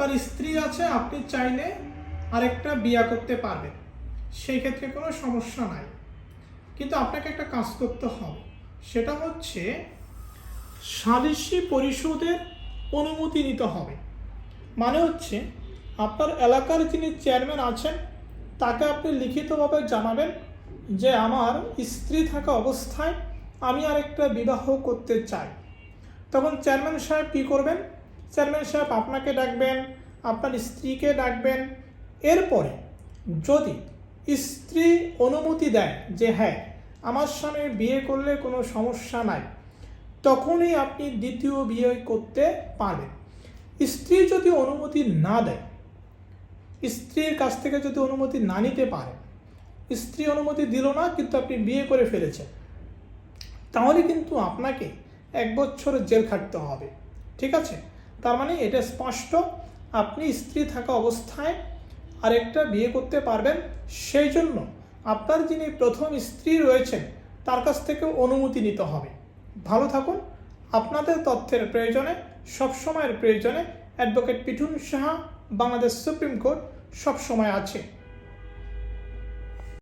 আপনার স্ত্রী আছে, আপনি চাইলে আরেকটা বিয়া করতে পারবেন। সেই ক্ষেত্রে কোনো সমস্যা নাই। কিন্তু আপনাকে একটা কাজ করতে হবে। সেটা হচ্ছে সালিসি পরিষদের অনুমতি নিতে হবে। মানে হচ্ছে আপনার এলাকার যিনি চেয়ারম্যান আছেন, তাকে আপনি লিখিতভাবে জানাবেন যে আমার স্ত্রী থাকা অবস্থায় আমি আরেকটা বিবাহ করতে চাই। তখন চেয়ারম্যান সাহেব কী করবেন? চেয়ারম্যান সাহেব আপনাকে ডাকবেন, আপনার স্ত্রীকে ডাকবেন। এরপরে যদি স্ত্রী অনুমতি দেয় যে হ্যাঁ আমার স্বামী বিয়ে করলে কোনো সমস্যা নাই, তখনই আপনি দ্বিতীয় বিয়ে করতে পারবেন। স্ত্রী যদি অনুমতি না দেয়, স্ত্রীর কাছ থেকে যদি অনুমতি না নিতে পারেন স্ত্রী অনুমতি দিল না, কিন্তু আপনি বিয়ে করে ফেলেছেন, তাহলে কিন্তু আপনাকে এক বছর জেল খাটতে হবে। ঠিক আছে? তার মানে এটা স্পষ্ট, আপনি স্ত্রী থাকা অবস্থায় আরেকটা বিয়ে করতে পারবেন। সেই জন্য আপনার যিনি প্রথম স্ত্রী রয়েছেন, তার কাছ থেকে অনুমতি নিতে হবে। ভালো থাকুন। আপনাদের তথ্যের প্রয়োজনে, সবসময়ের প্রয়োজনে advocate Pithun Saha Bangladesh supreme court সবসময় আছে।